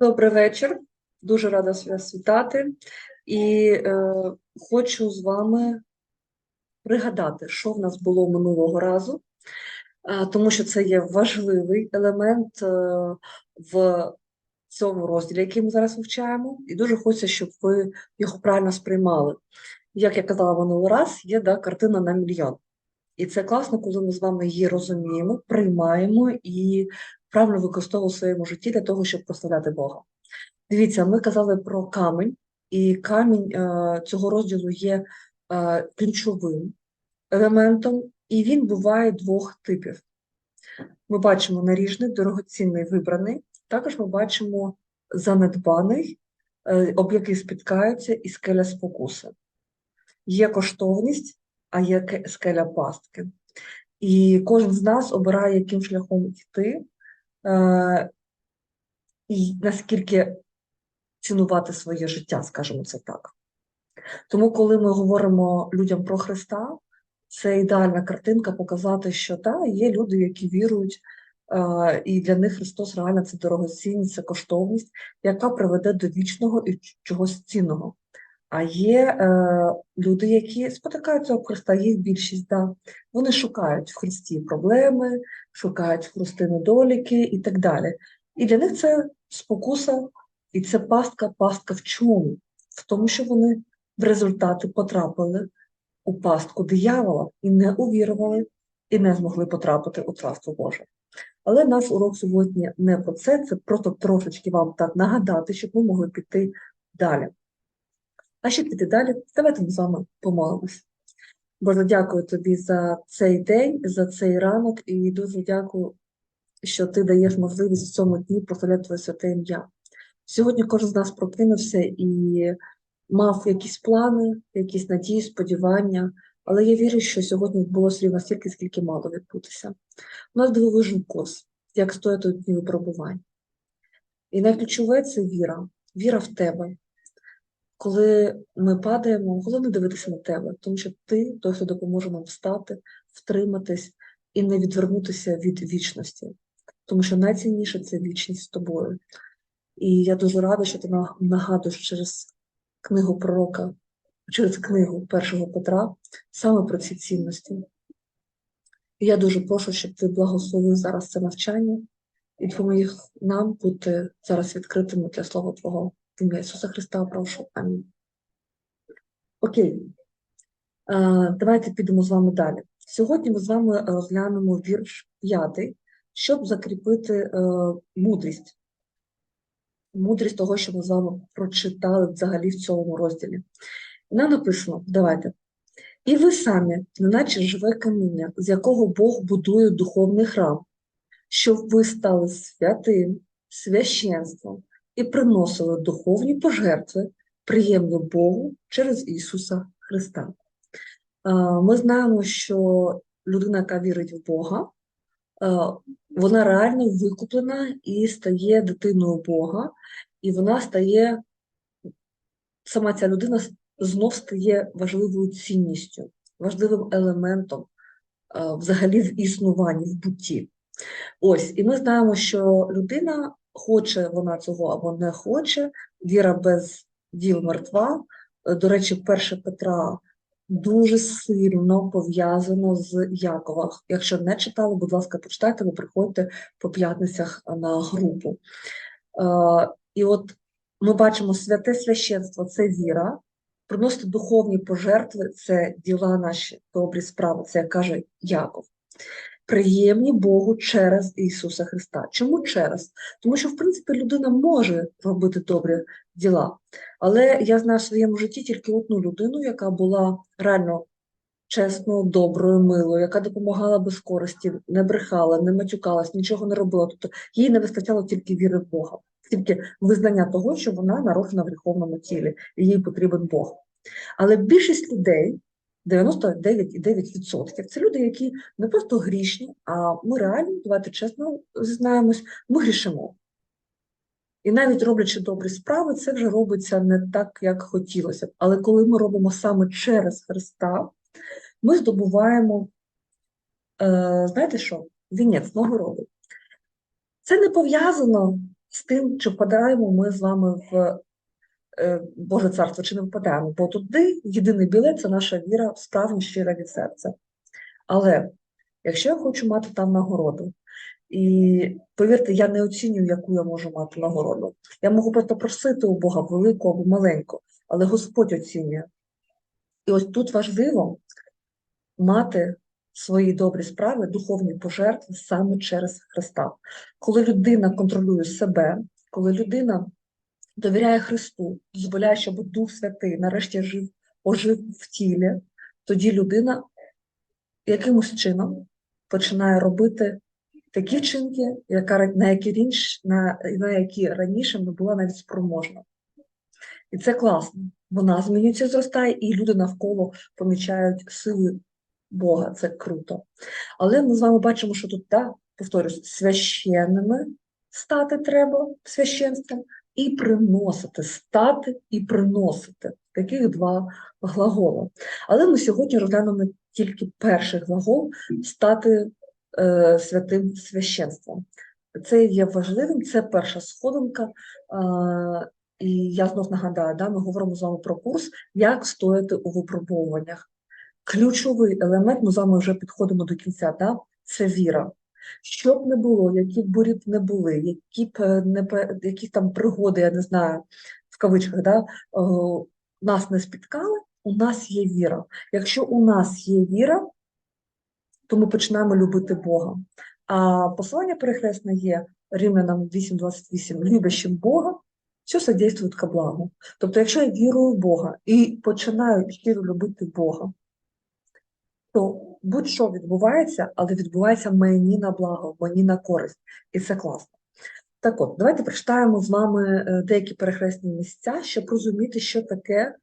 Добрий вечір. Дуже рада вас вітати. І е, хочу з вами пригадати, що в нас було минулого разу, е, тому що це є важливий елемент е, в цьому розділі, який ми зараз вивчаємо, і дуже хочеться, щоб ви його правильно сприймали. Як я казала минулий раз, є да, картина на мільйон. І це класно, коли ми з вами її розуміємо, приймаємо і правильно використовуємо в своєму житті для того, щоб прославляти Бога. Дивіться, ми казали про камінь, і камінь е, цього розділу є е, ключовим елементом, і він буває двох типів. Ми бачимо наріжний, дорогоцінний, вибраний. Також ми бачимо занедбаний, е, об який спіткаються, і скеля спокуси. Є коштовність, а є скеля пастки. І кожен з нас обирає, яким шляхом йти, і наскільки цінувати своє життя, скажімо це так. Тому, коли ми говоримо людям про Христа, це ідеальна картинка показати, що та, є люди, які вірують, е, і для них Христос реально це дорогоцінність, це коштовність, яка приведе до вічного і чогось цінного. А є е, люди, які спотикаються об Христа, їх більшість, да. вони шукають в Христі проблеми, шукають в Христі недоліки і так далі. І для них це спокуса, і це пастка, пастка в чому? В тому, що вони в результаті потрапили у пастку диявола і не увірували, і не змогли потрапити у Царство Боже. Але наш урок сьогодні не про це, це просто трошечки вам так нагадати, щоб ми могли піти далі. А щоб піти далі, давайте ми з вами помолимось. Боже, дякую тобі за цей день, за цей ранок, і дуже дякую, що ти даєш можливість в цьому дні прославляти Твоє святе ім'я. Сьогодні кожен з нас прокинувся і мав якісь плани, якісь надії, сподівання, але я вірю, що сьогодні відбулося рівно стільки, скільки мало відбутися. У нас дивовижний курс, як стояти у дні випробувань. І найключове це віра, віра в тебе. Коли ми падаємо, головне дивитися на тебе, тому що ти той, хто допоможе нам встати, втриматись і не відвернутися від вічності, тому що найцінніше це вічність з тобою. І я дуже рада, що ти нагадуєш через книгу пророка, через книгу першого Петра саме про ці цінності. І я дуже прошу, щоб ти благословив зараз це навчання і допоміг нам бути зараз відкритими для Слова Твого. В ім'я Ісуса Христа прошу. Амінь. Окей. Давайте підемо з вами далі. Сьогодні ми з вами розглянемо вірш п'ятий, щоб закріпити е, мудрість. Мудрість того, що ми з вами прочитали взагалі в цьому розділі. Нам написано, давайте. І ви самі, неначе живе каміння, з якого Бог будує духовний храм, щоб ви стали святим, священством і приносили духовні пожертви, приємні Богу через Ісуса Христа. Е, Ми знаємо, що людина, яка вірить в Бога, е, вона реально викуплена і стає дитиною Бога, і вона стає, сама ця людина знов стає важливою цінністю, важливим елементом е, взагалі в існуванні, в бутті. Ось, і ми знаємо, що людина хоче вона цього або не хоче, віра без діл мертва. Е, До речі, 1 Петра дуже сильно пов'язано з Якова. Якщо не читали, будь ласка, почитайте, ви приходьте по п'ятницях на групу. Е, І от ми бачимо святе священство це віра, приносити духовні пожертви це діла наші добрі справи, це каже Яков приємні Богу через Ісуса Христа. Чому через? Тому що, в принципі, людина може робити добрі діла. Але я знаю в своєму житті тільки одну людину, яка була реально чесною, доброю, милою, яка допомагала без користі, не брехала, не матюкалась, нічого не робила. Тобто їй не вистачало тільки віри в Бога, тільки визнання того, що вона народжена в гріховному тілі, і їй потрібен Бог. Але більшість людей, 99,9%, це люди, які не просто грішні, а ми реально, давайте чесно зізнаємось, ми грішимо. І навіть роблячи добрі справи, це вже робиться не так, як хотілося б. Але коли ми робимо саме через Христа, ми здобуваємо, е, знаєте що, вінець нагороди. Це не пов'язано з тим, чи впадаємо ми з вами в Боже царство, чи не впадаємо. Бо туди єдиний білет це наша віра справді щира від серця. Але якщо я хочу мати там нагороду, і повірте, я не оцінюю, яку я можу мати нагороду. Я можу просто просити у Бога велику або маленьку, але Господь оцінює. І ось тут важливо мати свої добрі справи, духовні пожертви саме через Христа. Коли людина контролює себе, коли людина довіряє Христу, дозволяє, щоб Дух Святий нарешті жив, ожив в тілі, тоді людина якимось чином починає робити такі вчинки, яка, на, які рінш, на, на які раніше не була навіть спроможна. І це класно. Вона змінюється, зростає, і люди навколо помічають сили Бога. Це круто. Але ми з вами бачимо, що тут, так, повторюсь, священними стати треба священством і приносити, стати і приносити. Таких два глагола. Але ми сьогодні розглянемо тільки перший глагол стати е, святим священством. Це є важливим, це перша сходинка. Е, і я знов нагадаю, да, ми говоримо з вами про курс, як стояти у випробовуваннях. Ключовий елемент, ми з вами вже підходимо до кінця, да, це віра. Що б не було, які б бурі б не були, які б е, не які там пригоди, я не знаю, в кавичках, да, нас не спіткали, у нас є віра. Якщо у нас є віра, то ми починаємо любити Бога. А послання перехресне є Римлянам 8.28, любящим Бога, все содействует ко благу. Тобто, якщо я вірую в Бога і починаю щиро любити Бога, то будь-що відбувається, але відбувається мені на благо, мені на користь. І це класно. Так от, давайте прочитаємо з вами е, деякі перехресні місця, щоб розуміти, що таке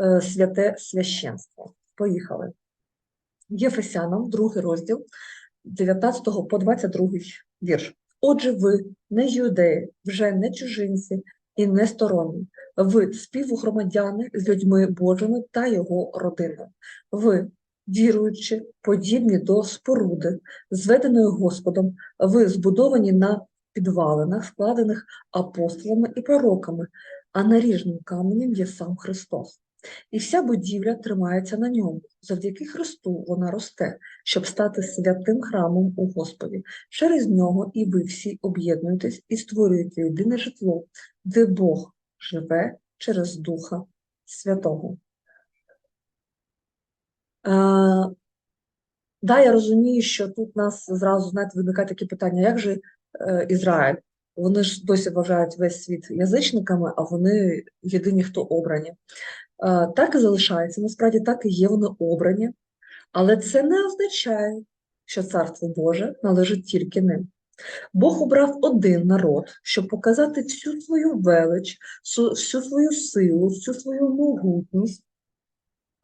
е, святе священство. Поїхали. Єфесянам, другий розділ, 19 по 22 вірш. Отже, ви не юдеї, вже не чужинці і не сторонні. Ви співгромадяни з людьми Божими та його родиною. Ви, віруючи, подібні до споруди, зведеної Господом, ви збудовані на підвалинах, складених апостолами і пророками, а наріжним каменем є сам Христос. І вся будівля тримається на ньому. Завдяки Христу вона росте, щоб стати святим храмом у Господі. Через нього і ви всі об'єднуєтесь і створюєте єдине житло, де Бог живе через Духа Святого. Е, да, я розумію, що тут нас зразу знаєте, виникає таке питання, як же е, Ізраїль? Вони ж досі вважають весь світ язичниками, а вони єдині, хто обрані. Е, Так і залишається, насправді так і є, вони обрані, але це не означає, що Царство Боже належить тільки ним. Бог обрав один народ, щоб показати всю свою велич, всю свою силу, всю свою могутність,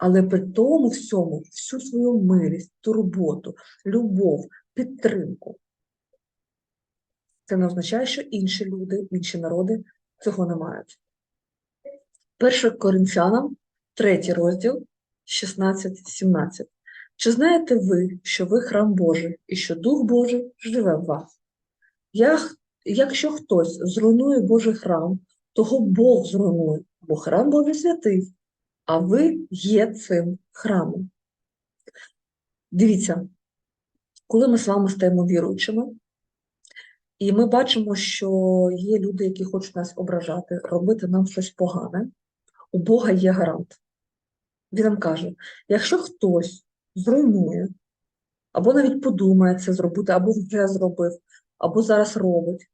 але при тому всьому всю свою милість, турботу, любов, підтримку. Це не означає, що інші люди, інші народи цього не мають. 1 Коринфянам, 3 розділ, 16-17. Чи знаєте ви, що ви храм Божий і що Дух Божий живе в вас? Я, якщо хтось зруйнує Божий храм, того Бог зруйнує, бо храм Божий святий, а ви є цим храмом. Дивіться, коли ми з вами стаємо віруючими, і ми бачимо, що є люди, які хочуть нас ображати, робити нам щось погане, у Бога є гарант. Він нам каже: якщо хтось зруйнує, або навіть подумає це зробити, або вже зробив, або зараз робить,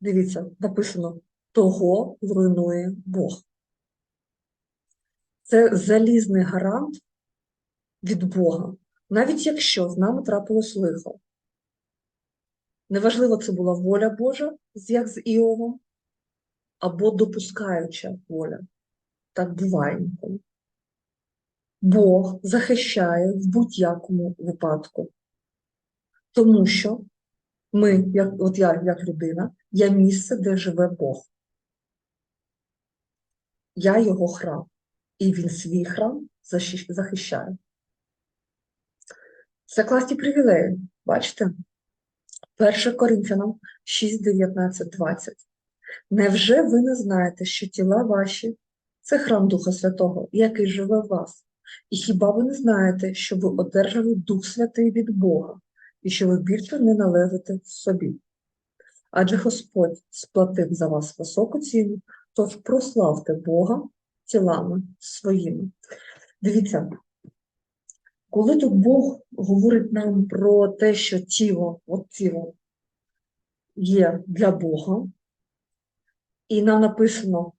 дивіться, написано, того зруйнує Бог. Це залізний гарант від Бога, навіть якщо з нами трапилось лихо. Неважливо, це була воля Божа, як з Іовом, або допускаюча воля. Так буває інколи. Бог захищає в будь-якому випадку. Тому що ми, як, от я, як людина, я місце, де живе Бог. Я його храм, і він свій храм захищає. Це класні привілеї, бачите? 1 Коринфянам 6, 19, 20. Невже ви не знаєте, що тіла ваші це храм Духа Святого, який живе в вас? І хіба ви не знаєте, що ви одержали Дух Святий від Бога, і що ви більше не належите собі? Адже Господь сплатив за вас високу ціну, тож прославте Бога тілами своїми. Дивіться, коли тут Бог говорить нам про те, що тіло, от тіло є для Бога, і нам написано,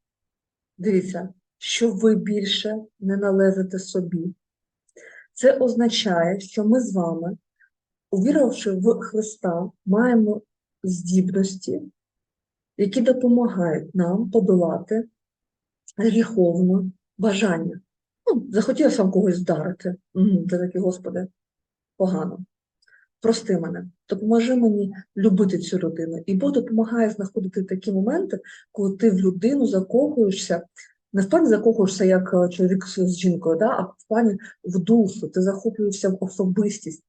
дивіться, що ви більше не належите собі. Це означає, що ми з вами, увіривши в Христа, маємо здібності, які допомагають нам подолати гріховне бажання. Ну, захотілося вам когось вдарити. Це таке, Господи, погано. Прости мене, допоможи мені любити цю людину. І Бог допомагає знаходити такі моменти, коли ти в людину закохуєшся, не в плані закохуєшся як е, чоловік з жінкою, да? а в плані в душу, ти захоплюєшся в особистість,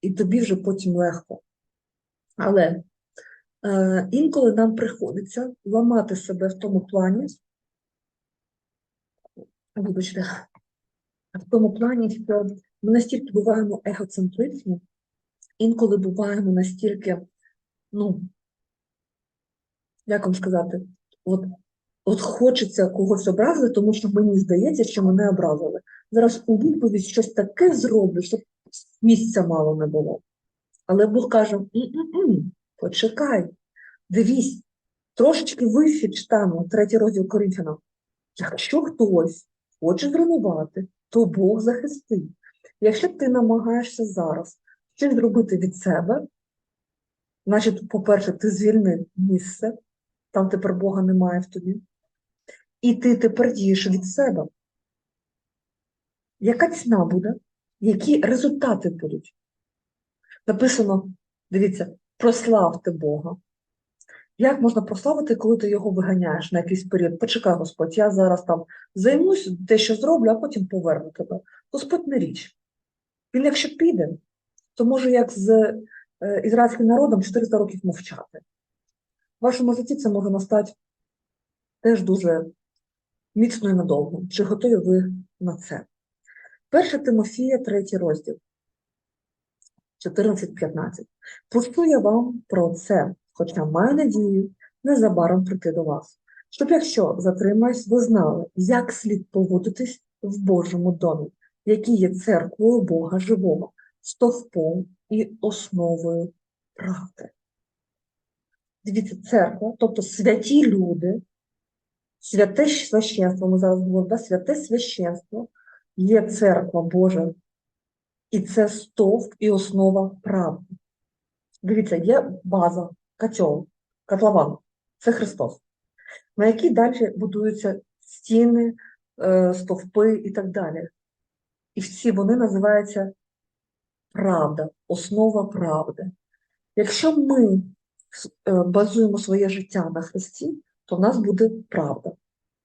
і тобі вже потім легко. Але е, інколи нам приходиться ламати себе в тому плані, вибачте, в тому плані, що ми настільки буваємо егоцентричні, інколи буваємо настільки, ну, як вам сказати, от, от хочеться когось образити, тому що мені здається, що мене образили. Зараз у відповідь щось таке зроблю, щоб місця мало не було. Але Бог каже: «М-м-м, почекай, дивись, трошечки вище читаємо, третій розділ Коринфянам. Якщо хтось хоче зруйнувати, то Бог захистить. Якщо ти намагаєшся зараз щось зробити від себе, значить, по-перше, ти звільнив місце, там тепер Бога немає в тобі, і ти тепер дієш від себе. Яка ціна буде? Які результати будуть? Написано, дивіться, прославте Бога. Як можна прославити, коли ти його виганяєш на якийсь період? Почекай, Господь, я зараз там займусь, дещо зроблю, а потім поверну тебе. Господь не річ. Він, якщо піде, то може як з е, ізраїльським народом 400 років мовчати. В вашому житті це може настати теж дуже міцно і надовго. Чи готові ви на це? Перше Тимофія, третій розділ, 14-15. Пущу я вам про це, хоча маю надію незабаром прийти до вас, щоб якщо затримаюсь, ви знали, як слід поводитись в Божому домі, який є церквою Бога живого, стовпом і основою правди. Дивіться, церква, тобто святі люди, святе священство, ми зараз говоримо, да? святе священство є церква Божа, і це стовп і основа правди. Дивіться, є база, котел, котлован, це Христос, на якій далі будуються стіни, е, стовпи і так далі. І всі вони називаються правда, основа правди. Якщо ми е, базуємо своє життя на Христі, то в нас буде правда.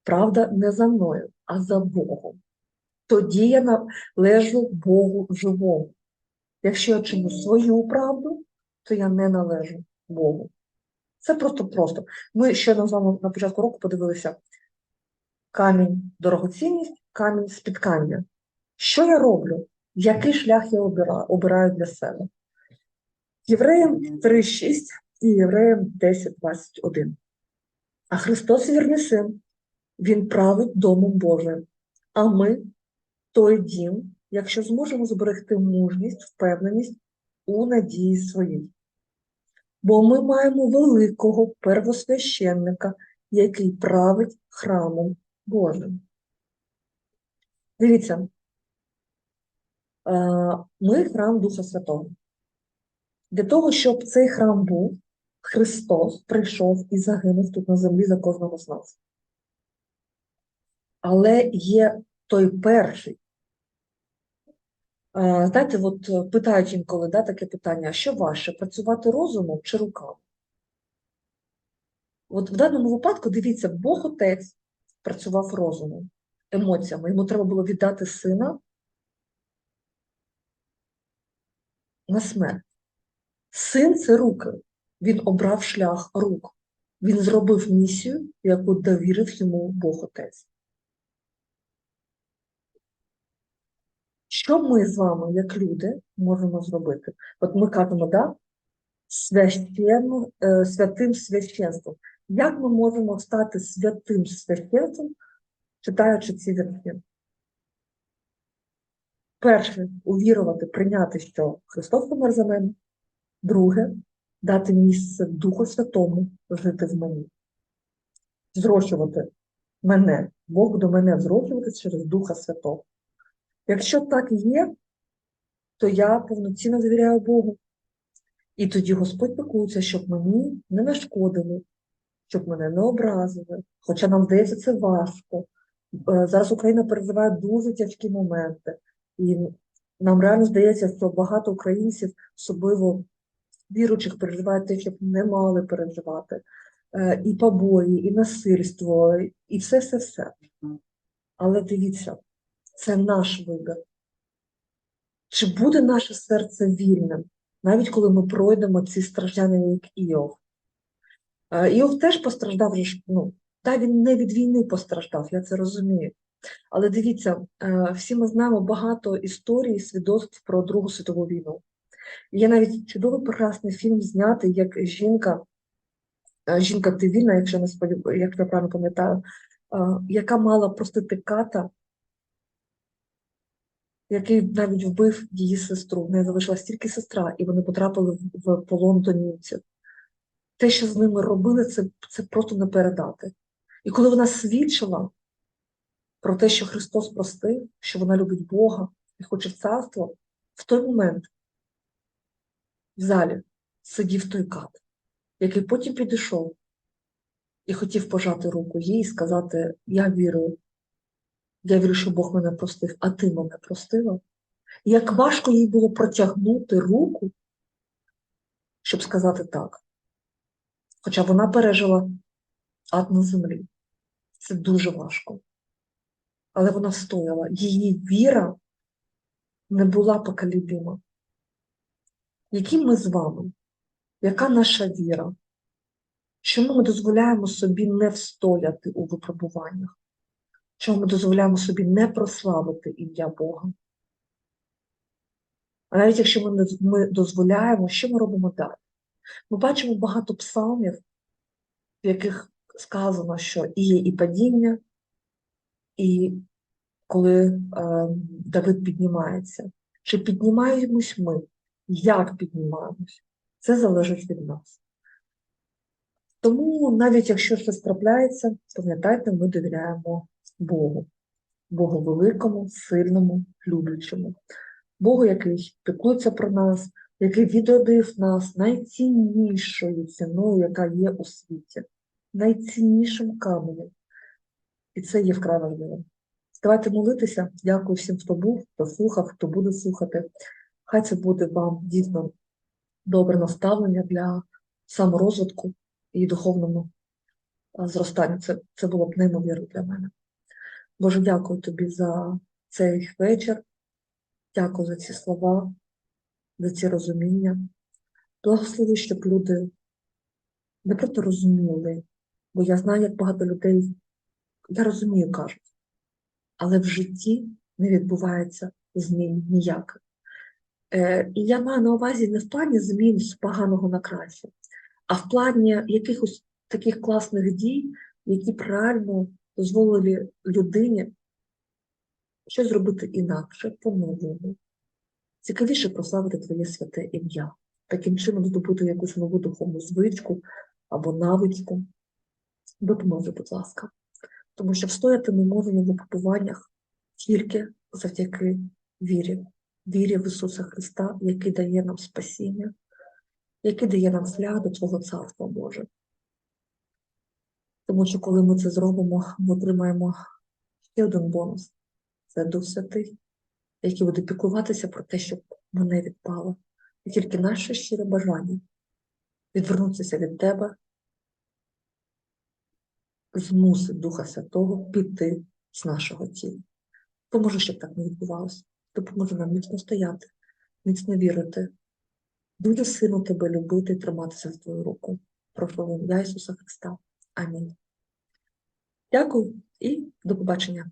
Правда не за мною, а за Богом. Тоді я належу Богу живому. Якщо я чиню свою правду, то я не належу Богу. Це просто-просто. Ми ще з вами на початку року подивилися камінь дорогоцінність, камінь спіткання. Що я роблю? Який шлях я обираю, для себе? Євреям 3,6 і Євреям 10,21. А Христос вірний син, Він править Домом Божим, а ми той дім, якщо зможемо зберегти мужність, впевненість у надії своїй. Бо ми маємо великого первосвященника, який править храмом Божим. Дивіться, ми храм Духа Святого. Для того, щоб цей храм був, Христос прийшов і загинув тут на землі за кожного з нас. Але є той перший. Знаєте, от питають інколи да, таке питання: що ваше? Працювати розумом чи руками? От в даному випадку, дивіться, Бог Отець працював розумом, емоціями. Йому треба було віддати сина на смерть. Син це руки. Він обрав шлях рук. Він зробив місію, яку довірив йому Бог Отець. Що ми з вами, як люди, можемо зробити? От ми кажемо, да? Священно, е, святим священством. Як ми можемо стати святим священством, читаючи ці вірші? Перше, увірувати, прийняти, що Христос помер за мене. Друге, дати місце Духу Святому жити в мені. Зрощувати мене, Бог до мене зрощуватись через Духа Святого. Якщо так є, то я повноцінно довіряю Богу. І тоді Господь піклується, щоб мені не нашкодили, щоб мене не образили. Хоча нам здається, це важко. Е, Зараз Україна переживає дуже тяжкі моменти. І нам реально здається, що багато українців, особливо віруючих, переживають те, щоб не мали переживати. Е, І побої, і насильство, і все-все-все. Але дивіться, це наш вибір. Чи буде наше серце вільним, навіть коли ми пройдемо ці страждання, як Іов? Е, Іов теж постраждав, ну, та він не від війни постраждав, я це розумію. Але дивіться, е, всі ми знаємо багато історій, свідоцтв про Другу світову війну. Є навіть чудовий прекрасний фільм знятий, як жінка, е, жінка ти вільна, якщо не сподів... якщо я правильно пам'ятаю, яка мала простити ката, який навіть вбив її сестру. В неї залишилась тільки сестра, і вони потрапили в- полон до німців. Те, що з ними робили, це, це просто не передати. І коли вона свідчила про те, що Христос простив, що вона любить Бога і хоче в царство, в той момент в залі сидів той кат, який потім підійшов і хотів пожати руку їй і сказати: Я вірую, я вірю, що Бог мене простив, а ти мене простила. Як важко їй було протягнути руку, щоб сказати так. Хоча вона пережила ад на землі. Це дуже важко. Але вона стояла. Її віра не була поколібима. Які ми з вами? Яка наша віра? Чому ми дозволяємо собі не встояти у випробуваннях? Чому ми дозволяємо собі не прославити ім'я Бога? А навіть якщо ми, ми дозволяємо, що ми робимо далі? Ми бачимо багато псалмів, в яких сказано, що і є і падіння, і коли е, Давид піднімається. Чи піднімаємось ми? Як піднімаємось? Це залежить від нас. Тому навіть якщо щось трапляється, пам'ятайте, ми довіряємо Богу, Богу великому, сильному, люблячому, Богу, який піклується про нас, який відродив нас найціннішою ціною, яка є у світі, найціннішим каменем. І це є вкрай важливо. Давайте молитися. Дякую всім, хто був, хто слухав, хто буде слухати. Хай це буде вам дійсно добре наставлення для саморозвитку і духовному зростанню. Це, це було б неймовірно для мене. Боже, дякую тобі за цей вечір. Дякую за ці слова, за ці розуміння. Благослови, щоб люди не просто розуміли, бо я знаю, як багато людей, я розумію, кажуть, але в житті не відбувається змін ніяких. Е, і я маю на увазі не в плані змін з поганого на краще, а в плані якихось таких класних дій, які б реально дозволили людині щось зробити інакше, по-новому. Цікавіше прославити твоє святе ім'я, таким чином здобути якусь нову духовну звичку або навичку. Допоможи, будь ласка. Тому що встояти ми можемо в випробуваннях тільки завдяки вірі, вірі в Ісуса Христа, який дає нам спасіння, який дає нам шлях до Твого Царства Боже. Тому що коли ми це зробимо, ми отримаємо ще один бонус це Дух Святий, який буде піклуватися про те, щоб ми не відпали. І тільки наше щире бажання відвернутися від тебе змусить Духа Святого піти з нашого тіла. Поможи, щоб так не відбувалося. Допоможи нам міцно стояти, міцно вірити, дуже сильно тебе любити і триматися за твою руку. профилу ім'я Ісуса Христа. Амінь. Дякую і до побачення.